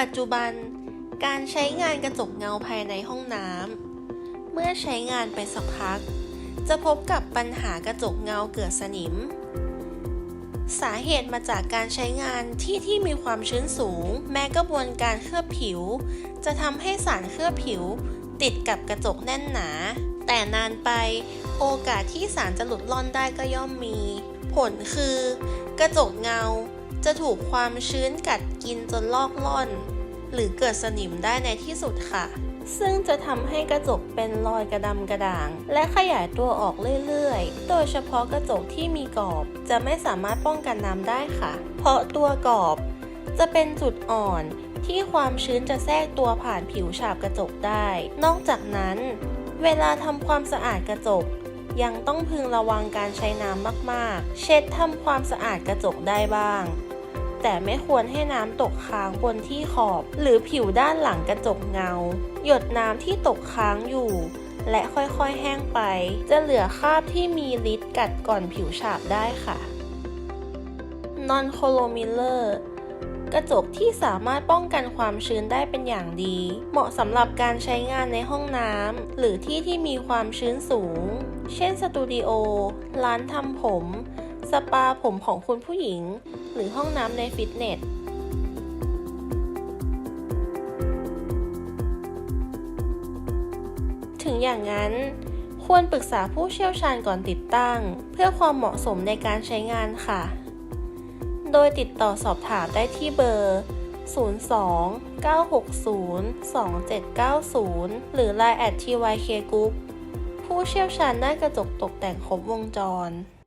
ปัจจุบัน การใช้งานกระจกเงาภายในห้องน้ำเมื่อใช้งานไปสักพัก จะพบกับปัญหากระจกเงาเกิดสนิม สาเหตุมาจากการใช้งานที่ที่มีความชื้นสูง แม้กระบวนการเคลือบผิว จะทำให้สารเคลือบผิว ติดกับกระจกแน่นหนา แต่นานไปโอกาสที่สารจะหลุดล่อนได้ก็ย่อมมี ผลคือ กระจกเงาจะถูกความชื้นกัดกินจนลอกล่อน หรือเกิดสนิมได้ในที่สุดค่ะ ซึ่งจะทำให้กระจกเป็นรอยกระดำกระด่าง และขยายตัวออกเรื่อยๆ โดยเฉพาะกระจกที่มีกรอบ จะไม่สามารถป้องกันน้ำได้ค่ะ เพราะตัวกรอบ จะเป็นจุดอ่อนที่ความชื้นจะแทรกตัวผ่านผิวฉาบกระจกได้ นอกจากนั้น เวลาทำความสะอาดกระจก ยังต้องพึงระวังการใช้น้ำมากๆ เช็ดทำความสะอาดกระจกได้บ้าง แต่ไม่ควรให้น้ำตกค้างบนที่ขอบ หรือผิวด้านหลังกระจกเงา หยดน้ำที่ตกค้างอยู่ และค่อยๆแห้งไป จะเหลือคราบที่มีฤทธิ์กัดก่อนผิวฉาบได้ค่ะ Non Color กระจกที่สามารถป้องกันความชื้นได้เป็นอย่างดี เหมาะสำหรับการใช้งานในห้องน้ำหรือที่ที่มีความชื้นสูง เช่นสตูดิโอ ร้านทำผม สปาผมของคุณผู้หญิง หรือห้องน้ำในฟิตเนสถึงอย่างนั้นควรปรึกษาผู้เชี่ยวชาญก่อนติดตั้ง เพื่อความเหมาะสมในการใช้งานค่ะ โดยติดต่อสอบถามได้ที่เบอร์ 02 960 2790 หรือ Line at tyk group ผู้เชี่ยวชาญด้านกระจกตกแต่งครบวงจร